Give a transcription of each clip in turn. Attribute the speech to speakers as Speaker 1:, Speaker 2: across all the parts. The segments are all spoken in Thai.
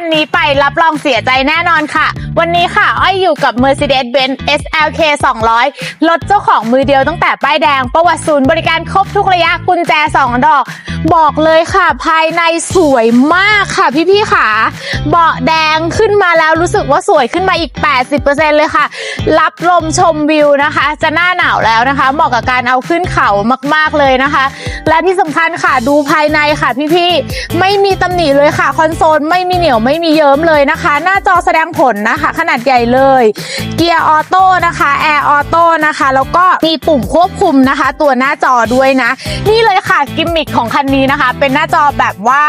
Speaker 1: นนี้ไปรับรองเสียใจแน่นอนค่ะ วันนี้ค่ะ อ้อยอยู่กับ Mercedes-Benz SLK 200 รถเจ้าของมือเดียวตั้งแต่ป้ายแดง ประวัติศูนย์บริการครบทุกระยะกุญแจ 2 ดอก บอกเลยค่ะ ภายในสวยมากค่ะพี่ๆค่ะ เบาะแดงขึ้นมาแล้วรู้สึกว่าสวยขึ้นมาอีก 80%เลยค่ะ รับลมชมวิวนะคะ จะหน้าหนาวแล้วนะคะ เหมาะกับการเอาขึ้นเขามากๆเลยนะคะ และที่สำคัญค่ะดูภายในค่ะพี่ๆไม่มีตำหนิเลยค่ะคอนโซลไม่มีเหนียวไม่มีเยิ้มเลยนะคะ หน้าจอแสดงผลนะคะ ขนาดใหญ่เลย เกียร์ออโต้นะคะแอร์ออโต้นะคะ แล้วก็มีปุ่มควบคุมนะคะ ตัวหน้าจอด้วยนะ นี่เลยค่ะกิมมิคของคันนี้นะคะ เป็นหน้าจอแบบว่า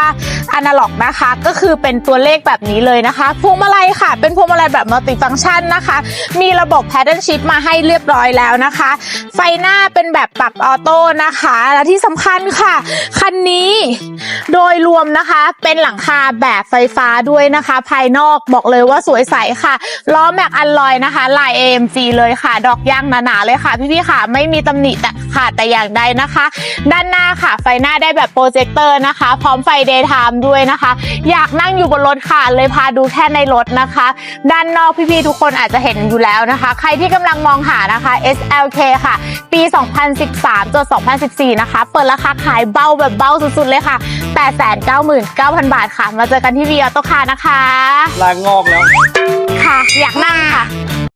Speaker 1: อนาล็อกนะคะ ก็คือเป็นตัวเลขแบบนี้เลยนะคะพวงมาลัยค่ะ เป็นพวงมาลัยแบบมัลติฟังก์ชันนะคะ มีระบบแพทเทิร์นชิพมาให้เรียบร้อยแล้วนะคะ ไฟหน้าเป็นแบบปรับออโต้นะคะ และที่สำคัญค่ะ คันนี้ โดยรวมนะคะเป็นหลังคาแบบไฟฟ้าด้วยนะคะ ภายนอกบอกเลยว่าสวยใสค่ะ ล้อแม็กอัลลอยนะคะ ลาย AMG เลยค่ะ ดอกยางหนาๆเลยค่ะ พี่ๆค่ะ ไม่มีตำหนิแต่ค่ะแต่อย่างใดนะคะ ด้านหน้าค่ะ ไฟหน้าได้แบบโปรเจคเตอร์นะคะ พร้อมไฟเดย์ไทม์ด้วยนะคะ อยากนั่งอยู่บนรถค่ะ เลยพาดูแค่ในรถนะคะ ด้านนอกพี่ๆทุกคนอาจจะเห็นอยู่แล้วนะคะ ใครที่กำลังมองหานะคะ SLK ค่ะ ปี 2013จน2014 นะคะ เปิดราคาขายเบาแบบเบาสุดๆเลยค่ะ 899,000 บาทค่ะ มาเจอกันที่วีออโต้คาร์นะคะ
Speaker 2: ลางงอกแล้ว
Speaker 1: ค่ะ อยากนั่งค่ะ